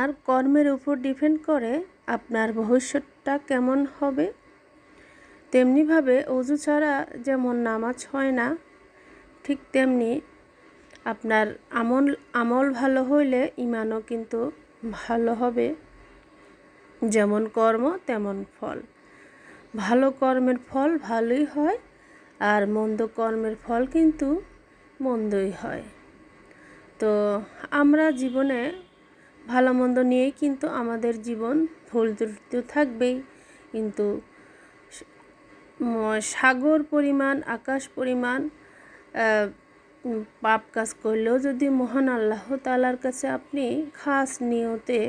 আপনার কর্মের উপর ডিপেন্ড করে আপনার ভবিষ্যৎটা কেমন হবে। তেমনিভাবে অজু ছাড়া যেমন নামাজ হয় না, ঠিক তেমনি আপনার আমল আমল ভালো হইলে ইমানও কিন্তু ভালো হবে। যেমন কর্ম, তেমন ফল। ভালো কর্মের ফল ভালোই হয় আর মন্দ কর্মের ফল কিন্তু মন্দই হয়। তো আমরা জীবনে ভালো মন্দ নিয়েই কিন্তু আমাদের জীবন ভুল ত্রুটি থাকবেই। কিন্তু সাগর পরিমাণ, আকাশ পরিমাণ পাপ কাজ করলেও যদি মহান আল্লাহ তালার কাছে আপনি খাস নিয়তে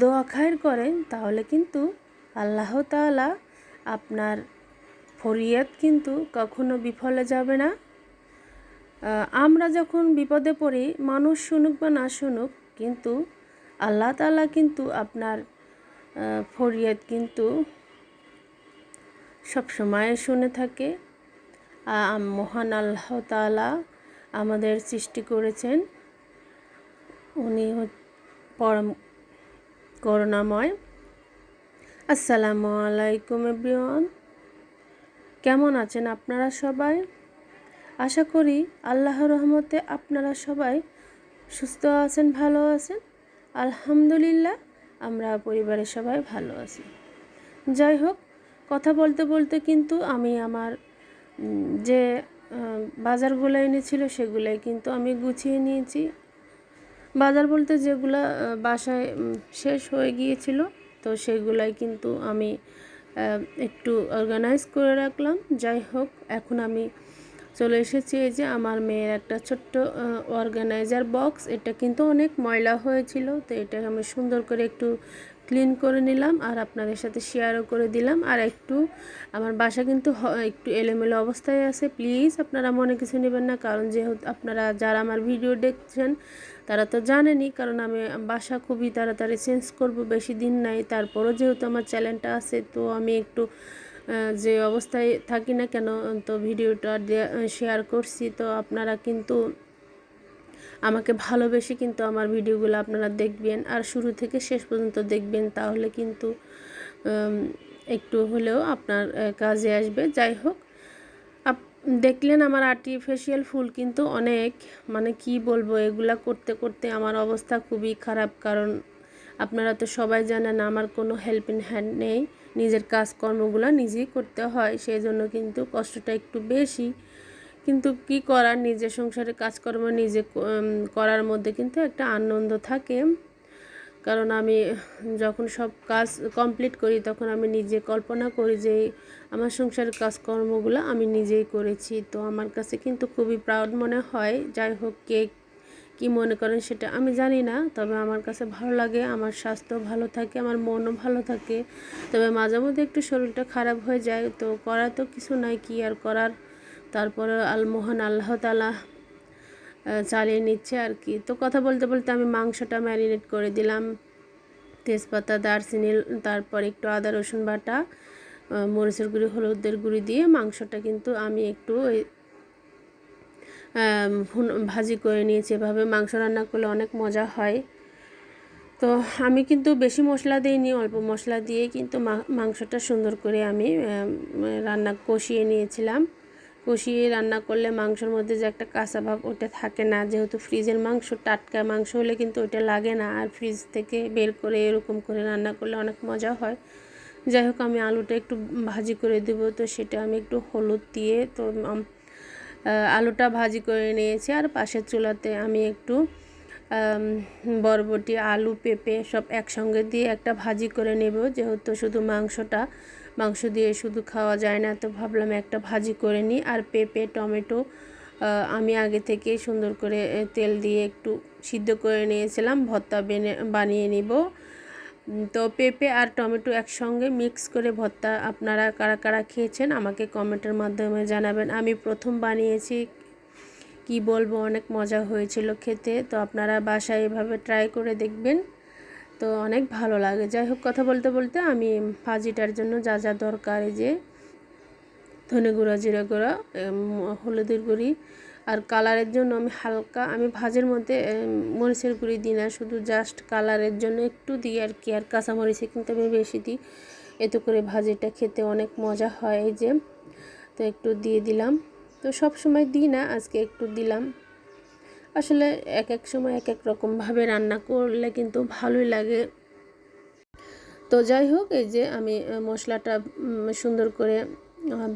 দোয়া খায়ের করেন, তাহলে কিন্তু আল্লাহ তালা আপনার ফরিয়াদ কিন্তু কখনো বিফলে যাবে না। আমরা যখন বিপদে পড়ি, মানুষ শুনুক বা না শুনুক, কিন্তু আল্লাহ তালা কিন্তু আপনার ফরিয়াদ কিন্তু সবসময় শুনে থাকে। মহান আল্লাহ তালা আমাদের সৃষ্টি করেছেন। উনি পরম করুণাময়। আসসালামু আলাইকুম এভরিওয়ান। কেমন আছেন আপনারা সবাই? আশা করি আল্লাহর রহমতে আপনারা সবাই সুস্থ আছেন, ভালো আছেন। আলহামদুলিল্লাহ, আমরা পরিবারের সবাই ভালো আছি। যাই হোক, কথা বলতে বলতে কিন্তু আমি আমার যে বাজারগুলো এনেছিল সেগুলাই কিন্তু আমি গুছিয়ে নিয়েছি। বাজার বলতে যেগুলো বাসায় শেষ হয়ে গিয়েছিল, তো সেগুলাই কিন্তু আমি একটু অর্গানাইজ করে রাখলাম। যাই হোক, এখন আমি চলে এসেছি এই যে আমার মেয়ের একটা ছোট্ট অর্গানাইজার বক্স এটা কিন্তু অনেক ময়লা হয়েছিল, তো এটা আমি সুন্দর করে একটু ক্লিন করে নিলাম আর আপনাদের সাথে শেয়ারও করে দিলাম। আর একটু, আমার বাসা কিন্তু একটু এলোমেলো অবস্থায় আছে। প্লিজ আপনারা মনে কিছু নেবেন না, কারণ যেহেতু আপনারা যারা আমার ভিডিও দেখছেন, তারা তো জানেনই, কারণ আমি বাসা খুবই তাড়াতাড়ি চেঞ্জ করব, বেশি দিন নাই। তারপরও যেহেতু আমার চ্যানেলটা আছে, তো আমি একটু যে অবস্থায় থাকি না কেন, তো ভিডিওটা শেয়ার করছি। তো আপনারা কিন্তু আমাকে ভালোবেসে কিন্তু আমার ভিডিওগুলো আপনারা দেখবেন। আর শুরু থেকে শেষ পর্যন্ত দেখবেন, তাহলে কিন্তু একটু হলেও আপনার কাজে আসবে। যাই হোক দেখলেন আমার আর্টিফিশিয়াল ফুল কিন্তু অনেক। মানে কি বলব, এগুলা করতে করতে আমার অবস্থা খুবই খারাপ। কারণ আপনারা তো সবাই জানেন, আমার কোনো হেল্পিং হ্যান্ড নেই। নিজের কাজকর্মগুলো নিজেই করতে হয় সেই জন্য কিন্তু কষ্টটা একটু বেশি। কিন্তু কি করার? নিজের সংসারে কাজকর্ম নিজে করার মধ্যে কিন্তু একটা আনন্দ থাকে। কারণ আমি যখন সব কাজ কমপ্লিট করি, তখন আমি নিজে কল্পনা করি যে আমার সংসারের কাজকর্মগুলো আমি নিজেই করেছি। তো আমার কাছে কিন্তু খুবই প্রাউড মনে হয়। যাই হোক কে কি মনে করেন সেটা আমি জানি না, তবে আমার কাছে ভালো লাগে, আমার স্বাস্থ্য ভালো থাকে, আমার মনও ভালো থাকে। তবে মাঝে মধ্যে একটু শরীরটা খারাপ হয়ে যায়, তো করার তো কিছু নাই, কি আর করার? তারপরে আলমোহন আল্লাহ তালা চালিয়ে নিচ্ছে আর কি। তো কথা বলতে বলতে আমি মাংসটা ম্যারিনেট করে দিলাম, তেজপাতা, দারচিনি, তারপর একটু আদা রসুন বাটা মরিচের গুঁড়ি, হলুদের গুঁড়ি দিয়ে মাংসটা কিন্তু আমি একটু ভাজি করে নিয়েছি। এভাবে মাংস রান্না করলে অনেক মজা হয়। তো আমি কিন্তু বেশি মশলা দিইনি, অল্প মশলা দিয়ে কিন্তু মাংসটা সুন্দর করে আমি রান্না কষিয়ে নিয়েছিলাম। কষিয়ে রান্না করলে মাংসের মধ্যে যে একটা কাঁচা ভাব ওটা থাকে না। যেহেতু ফ্রিজের মাংস, টাটকা মাংস হলে কিন্তু ওটা লাগে না। আর ফ্রিজ থেকে বের করে এরকম করে রান্না করলে অনেক মজা হয়। যাই হোক, আমি আলুটা একটু ভাজি করে দেবো। তো সেটা আমি একটু হলুদ দিয়ে, তো আলুটা ভাজি করে নিয়েছি আর পাশের চুলাতে আমি একটু বরবটি, আলু, পেঁপে সব একসঙ্গে দিয়ে একটা ভাজি করে নেব। যেহেতু শুধু মাংসটা, মাংস দিয়ে শুধু খাওয়া যায় না, তো ভাবলাম একটা ভাজি করে নিই। আর পেঁপে, টমেটো আমি আগে থেকে সুন্দর করে তেল দিয়ে একটু সিদ্ধ করে নিয়েছিলাম। ভর্তা বেনে, বানিয়ে নিব। তো পেঁপে আর টমেটো একসঙ্গে মিক্স করে ভর্তা আপনারা কারা কারা খেয়েছেন আমাকে কমেন্টের মাধ্যমে জানাবেন। আমি প্রথম বানিয়েছি, কি বলব, অনেক মজা হয়েছিল খেতে। তো আপনারা বাসায় এভাবে ট্রাই করে দেখবেন। তো অনেক ভালো লাগে। যাই হোক, কথা বলতে বলতে আমি ভাজিটার জন্য যা যা দরকার, এই যে ধনে গুঁড়া, জিরা গুঁড়া হলুদের গুঁড়ি আর কালারের জন্য আমি হালকা, আমি ভাজের মধ্যে মরিচের গুঁড়ি দিই না, শুধু জাস্ট কালারের জন্য একটু দিই আর কি, আর কাঁচামরিচে কিন্তু আমি বেশি দিই। এতে করে ভাজিটা খেতে অনেক মজা হয় এই যে। তো একটু দিয়ে দিলাম। তো সব সময় দিই না, আজকে একটু দিলাম। আসলে এক এক সময় এক এক রকমভাবে রান্না করলে কিন্তু ভালোই লাগে। তো যাই হোক, এই যে আমি মশলাটা সুন্দর করে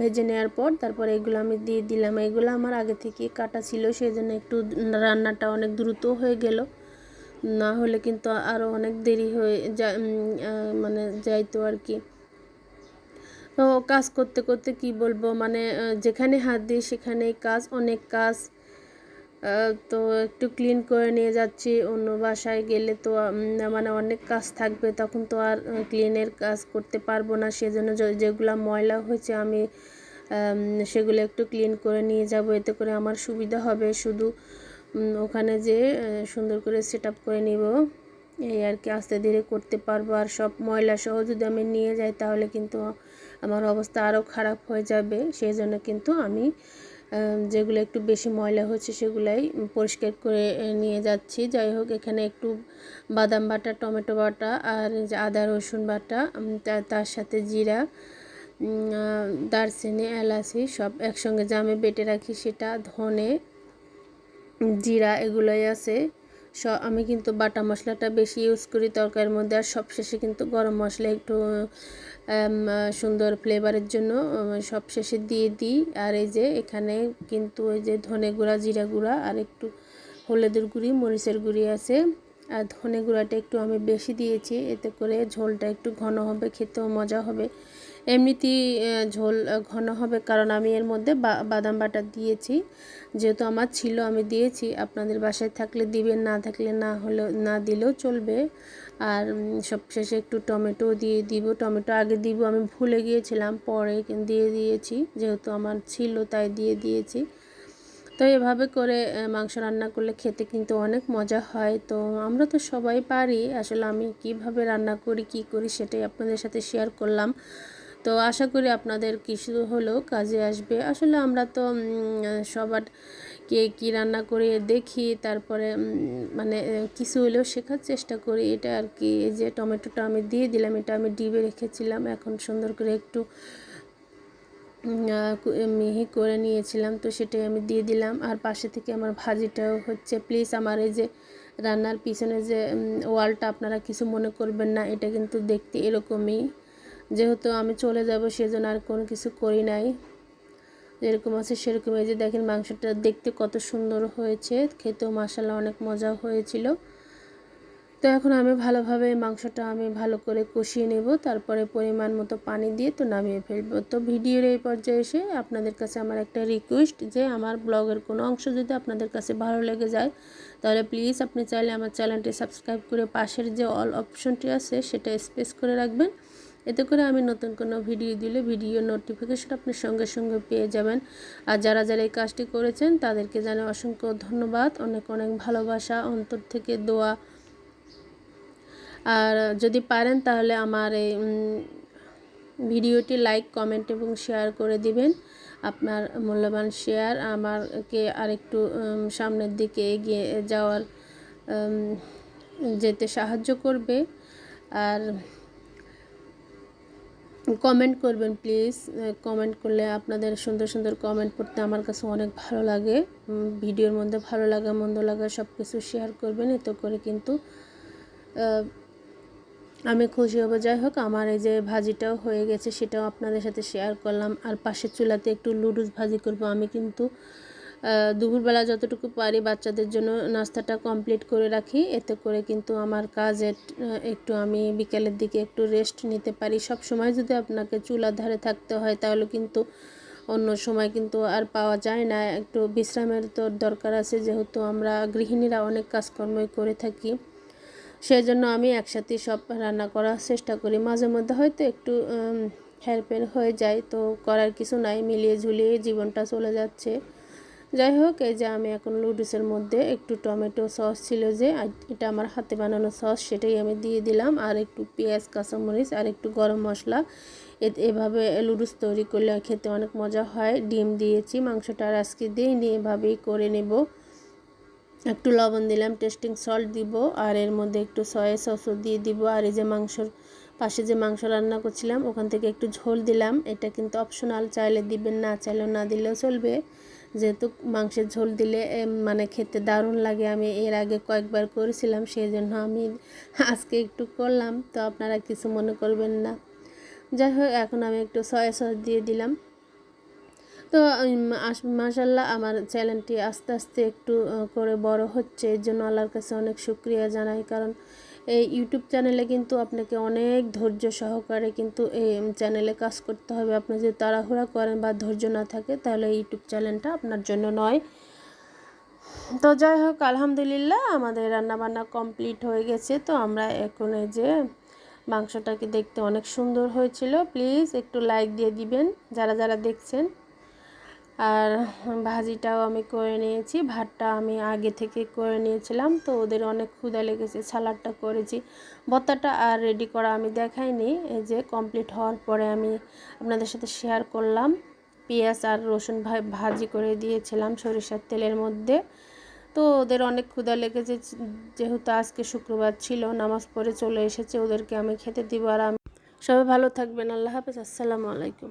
ভেজে নেওয়ার পর তারপর এগুলো আমি দিয়ে দিলাম। এগুলো আমার আগে থেকে কাটা ছিল সেই জন্য একটু রান্নাটা অনেক দ্রুত হয়ে গেল। না হলে কিন্তু আরও অনেক দেরি হয়ে যা মানে যাইতো আর কি। তো কাজ করতে করতে কি বলব মানে যেখানে হাত দিই সেখানেই কাজ, অনেক কাজ। তো একটু ক্লিন করে নিয়ে যাচ্ছি। অন্য বাসায় গেলে তো মানে অনেক কাজ থাকবে, তখন তো আর ক্লিনের কাজ করতে পারব না। সেজন্য যেগুলা ময়লা হয়েছে আমি সেগুলো একটু ক্লিন করে নিয়ে যাব। এতে করে আমার সুবিধা হবে। শুধু ওখানে যে সুন্দর করে সেট করে নিব, এই আর কি, আস্তে ধীরে করতে পারব। আর সব ময়লা সহ যদি আমি নিয়ে যাই, তাহলে কিন্তু আমার অবস্থা আরও খারাপ হয়ে যাবে। সেই জন্য কিন্তু আমি যেগুলো একটু বেশি ময়লা হচ্ছে সেগুলাই পরিষ্কার করে নিয়ে যাচ্ছি। যাই হোক, এখানে একটু বাদাম বাটা, টমেটো বাটা আর আদা, রসুন বাটা তার সাথে জিরা দারচিনি, এলাচি সব একসঙ্গে জামে বেটে রাখি সেটা, ধনে, জিরা এগুলোই আছে। স, আমি কিন্তু বাটা মশলাটা বেশি ইউজ করি তরকারির মধ্যে আর সবশেষে কিন্তু গরম মশলা একটু সুন্দর ফ্লেভারের জন্য আহ, সবশেষে দিয়ে দিই। আর এই যে এখানে কিন্তু ওই যে ধনে গুঁড়া জিরা গুঁড়া আর একটু হলুদের গুঁড়ি মরিচের গুঁড়ি আছে। আর ধনে গুঁড়াটা একটু আমি বেশি দিয়েছি এতে করে ঝোলটা একটু ঘন হবে খেতেও মজা হবে। এমনিতেই ঝোল ঘন হবে কারণ আমি এর মধ্যে বাদাম বাটা দিয়েছি। যেহেতু আমার ছিল আমি দিয়েছি। আপনাদের বাসায় থাকলে দিবেন না থাকলে না হলেও না দিলেও চলবে। আর সবশেষে একটু টমেটো দিয়ে দিব। টমেটো আগে দিব, আমি ভুলে গিয়েছিলাম, পরে দিয়ে দিয়েছি, যেহেতু আমার ছিল, তাই দিয়ে দিয়েছি। তো এভাবে করে মাংস রান্না করলে খেতে কিন্তু অনেক মজা হয়। তো আমরা তো সবাই পারি, আসলে আমি কীভাবে রান্না করি, কি করি সেটাই আপনাদের সাথে শেয়ার করলাম। তো আশা করি আপনাদের কিছু হলেও কাজে আসবে। আসলে আমরা তো সবার কে কী রান্না করে দেখি, তারপরে মানে কিছু হলেও শেখার চেষ্টা করি। এটা আর কি, এই যে টমেটোটা আমি দিয়ে দিলাম, এটা আমি ডিবে রেখেছিলাম, এখন সুন্দর করে একটু মিহি করে নিয়েছিলাম, তো সেটাই আমি দিয়ে দিলাম। আর পাশে থেকে আমার ভাজিটাও হচ্ছে, প্লিজ আমার এই যে রান্নার পিছনে যে ওয়ালটা আপনারা কিছু মনে করবেন না, এটা কিন্তু দেখতে এরকমই। যেহেতু আমি চলে যাব, সেজন্য আর কোনো কিছু করি নাই। যেরকম আছে সেরকম। এই যে দেখেন মাংসটা দেখতে কত সুন্দর হয়েছে। খেতেও মশালা অনেক মজা হয়েছিল। তো এখন আমি ভালোভাবে মাংসটা আমি ভালো করে কষিয়ে নেব। তারপরে পরিমাণ মতো পানি দিয়ে তো নামিয়ে ফেলব। তো ভিডিওর এই পর্যায়ে এসে আপনাদের কাছে আমার একটা রিকোয়েস্ট যে আমার ব্লগের কোনো অংশ যদি আপনাদের কাছে ভালো লেগে যায়, তাহলে প্লিজ আপনি চাইলে আমার চ্যানেলটি সাবস্ক্রাইব করে পাশের যে অল অপশনটি আছে সেটা স্পেস করে রাখবেন। এতে করে আমি নতুন কোনো ভিডিও দিলে ভিডিও নোটিফিকেশন আপনি সঙ্গে সঙ্গে পেয়ে যাবেন। আর যারা যারা এই কাজটি করেছেন, তাদেরকে জানাই অসংখ্য ধন্যবাদ। অনেক অনেক ভালোবাসা, অন্তর থেকে দোয়া। আর যদি পারেন তাহলে আমার এই ভিডিওটি লাইক কমেন্ট এবং শেয়ার করে দিবেন। আপনার মূল্যবান শেয়ার আমারকে আরেকটু সামনের দিকে এগিয়ে যাওয়ার যেতে সাহায্য করবে। আর কমেন্ট করবেন প্লিজ কমেন্ট করলে আপনাদের সুন্দর সুন্দর কমেন্ট পড়তে আমার কাছে অনেক ভালো লাগে। ভিডিওর মধ্যে ভালো লাগা, মন্দ লাগা সব কিছু শেয়ার করবেন, এতে করে কিন্তু আমি খুশি হব। যাই হোক, আমার এই যে ভাজিটাও হয়ে গেছে, সেটাও আপনাদের সাথে শেয়ার করলাম। আর পাশের চুলাতে একটু লুডুস ভাজি করব, আমি কিন্তু দুপুরবেলা যতটুকু পারি বাচ্চাদের জন্য নাস্তাটা কমপ্লিট করে রাখি। এতে করে কিন্তু আমার কাজে একটু আমি বিকেলের দিকে একটু রেস্ট নিতে পারি। সব সময় যদি আপনাকে চুলার ধারে থাকতে হয় তাহলে কিন্তু অন্য সময় কিন্তু আর পাওয়া যায় না। একটু বিশ্রামের তো দরকার আছে, যেহেতু আমরা গৃহিণীরা অনেক কাজকর্মই করে থাকি। সেই জন্য আমি একসাথে সব রান্না করার চেষ্টা করি। মাঝে মধ্যে হয়তো একটু হেল্পের হয়ে যায়, তো করার কিছু নাই। মিলিয়ে ঝুলিয়ে জীবনটা চলে যাচ্ছে। যাই হোক এই যে আমি এখন লুডুসের মধ্যে একটু টমেটো সস ছিল যে এটা আমার হাতে বানানো সস, সেটাই আমি দিয়ে দিলাম। আর একটু পেঁয়াজ, কাঁচামরিচ, আর একটু গরম মশলা। এভাবে লুডুস তৈরি করলে খেতে অনেক মজা হয়। ডিম দিয়েছি, মাংসটা আর আজকে দিইনি, এভাবেই করে নেব। একটু লবণ দিলাম, টেস্টিং সল্ট দিব, আর এর মধ্যে একটু সয়া সসও দিয়ে দিব। আর এই যে মাংসর পাশে যে মাংস রান্না করছিলাম, ওখান থেকে একটু ঝোল দিলাম। এটা কিন্তু অপশনাল চাইলে দিবেন না, চাইলেও না দিলেও চলবে। যেহেতু মাংসের ঝোল দিলে মানে খেতে দারুণ লাগে। আমি এর আগে কয়েকবার করেছিলাম সেই জন্য আমি আজকে একটু করলাম। তো আপনারা কিছু মনে করবেন না। যাই হোক, এখন আমি একটু সয়া সস দিয়ে দিলাম। তো মাশাল্লাহ আমার চ্যানেলটি আস্তে আস্তে একটু করে বড় হচ্ছে। এর জন্য আল্লাহর কাছে অনেক শুক্রিয়া জানাই। কারণ এই ইউটিউব চ্যানেলে কিন্তু আপনাকে অনেক ধৈর্য সহকারে কিন্তু এই চ্যানেলে কাজ করতে হবে। আপনি যদি তাড়াহুড়া করেন বা ধৈর্য না থাকে, তাহলে ইউটিউব চ্যানেলটা আপনার জন্য নয়। তো যাই হোক, আলহামদুলিল্লাহ আমাদের রান্নাবান্না কমপ্লিট হয়ে গেছে। তো আমরা এখন এই যে মাংসটাকে দেখতে অনেক সুন্দর হয়েছিল। প্লিজ একটু লাইক দিয়ে দিবেন, যারা যারা দেখছেন। আর ভাজিটাও আমি করে নিয়েছি, ভাতটা আমি আগে থেকে করে নিয়েছিলাম, তো ওদের অনেক ক্ষুধা লেগেছে, সালাডটা করেছি। ভর্তাটা আর রেডি করা আমি দেখাইনি, এই যে কমপ্লিট হওয়ার পরে আমি আপনাদের সাথে শেয়ার করলাম। পেঁয়াজ আর রসুন ভাজি করে দিয়েছিলাম সরিষার তেলের মধ্যে। তো ওদের অনেক ক্ষুধা লেগেছে, যেহেতু আজকে শুক্রবার ছিল, নামাজ পড়ে চলে এসেছে, ওদেরকে আমি খেতে দিব আর আমি। সবাই ভালো থাকবেন, আল্লাহ হাফেজ, আসসালামু আলাইকুম।